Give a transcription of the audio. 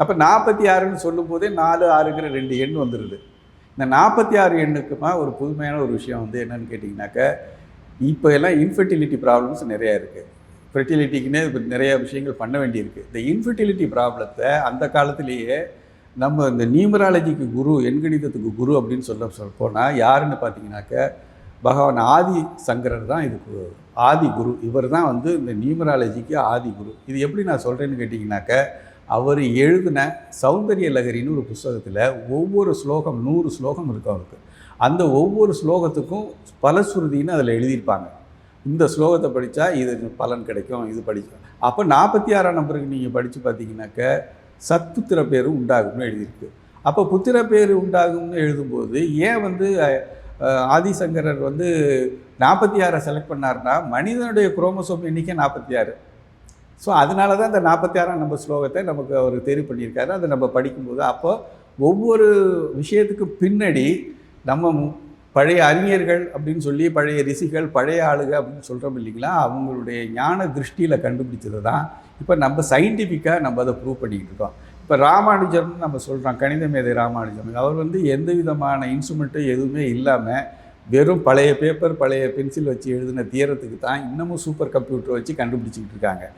அப்போ நாற்பத்தி ஆறுன்னு சொல்லும் போதே நாலு ஆறுங்கிற ரெண்டு எண் வந்துடுது இந்த நாற்பத்தி ஆறு எண்ணுக்குமா ஒரு புதுமையான ஒரு விஷயம் வந்து என்னன்னு கேட்டிங்கனாக்க இப்போ எல்லாம் இன்ஃபர்டிலிட்டி ப்ராப்ளம்ஸ் நிறையா இருக்குது ஃபெர்டிலிட்டிக்குன்னே இப்போ நிறைய விஷயங்கள் பண்ண வேண்டியிருக்கு. இந்த இன்ஃபர்டிலிட்டி ப்ராப்ளத்தை அந்த காலத்திலேயே நம்ம இந்த நியூமராலஜிக்கு குரு எண்கணிதத்துக்கு குரு அப்படின்னு சொல்ல சொல்ல போனால் யாருன்னு பார்த்தீங்கன்னாக்க பகவான் ஆதி சங்கரர் தான் இதுக்கு ஆதி குரு. இவர் தான் வந்து இந்த நியூமராலஜிக்கு ஆதி குரு. இது எப்படி நான் சொல்கிறேன்னு கேட்டிங்கனாக்க அவர் எழுதின சௌந்தரிய லகரின்னு ஒரு புஸ்தகத்தில் ஒவ்வொரு ஸ்லோகம் நூறு ஸ்லோகம் இருக்கும் அவருக்கு. அந்த ஒவ்வொரு ஸ்லோகத்துக்கும் பலஸ்ருதின்னு அதில் எழுதியிருப்பாங்க. இந்த ஸ்லோகத்தை படித்தா இது பலன் கிடைக்கும் இது படிக்கும். அப்போ நாற்பத்தி ஆறாம் நம்பருக்கு நீங்கள் படித்து பார்த்தீங்கன்னாக்க சத்புத்திர பேர் உண்டாகும்னு எழுதியிருக்கு. அப்போ புத்திர பேர் உண்டாகும்னு எழுதும்போது ஏன் வந்து ஆதிசங்கரர் வந்து நாற்பத்தி ஆறை செலக்ட் பண்ணார்னா மனிதனுடைய குரோமசோம் எண்ணிக்கை நாற்பத்தி ஆறு ஸோ அதனால தான் இந்த நாற்பத்தி ஆறாம் நம்பர் ஸ்லோகத்தை நமக்கு அவர் தெரிவு பண்ணியிருக்காரு. அதை நம்ம படிக்கும்போது அப்போ ஒவ்வொரு விஷயத்துக்கு பின்னாடி நம்ம பழைய அறிஞர்கள் அப்படின்னு சொல்லி பழைய ரிஷிகள் பழைய ஆளுக அப்படின்னு சொல்கிறோம் இல்லைங்களா? அவங்களுடைய ஞான திருஷ்டியில் கண்டுபிடிச்சது தான் இப்போ நம்ம சயின்டிஃபிக்காக நம்ம அதை ப்ரூவ் பண்ணிக்கிட்டு இருக்கோம். இப்போ ராமானுஜம்னு நம்ம சொல்கிறோம் கணித மேதை ராமானுஜம் அவர் வந்து எந்த விதமான இன்ஸ்ட்ருமெண்ட்டும் எதுவுமே இல்லாமல் வெறும் பழைய பேப்பர் பழைய பென்சில் வச்சு எழுதின தீரத்துக்கு தான் இன்னமும் சூப்பர் கம்ப்யூட்டர் வச்சு கண்டுபிடிச்சிக்கிட்டு இருக்காங்க.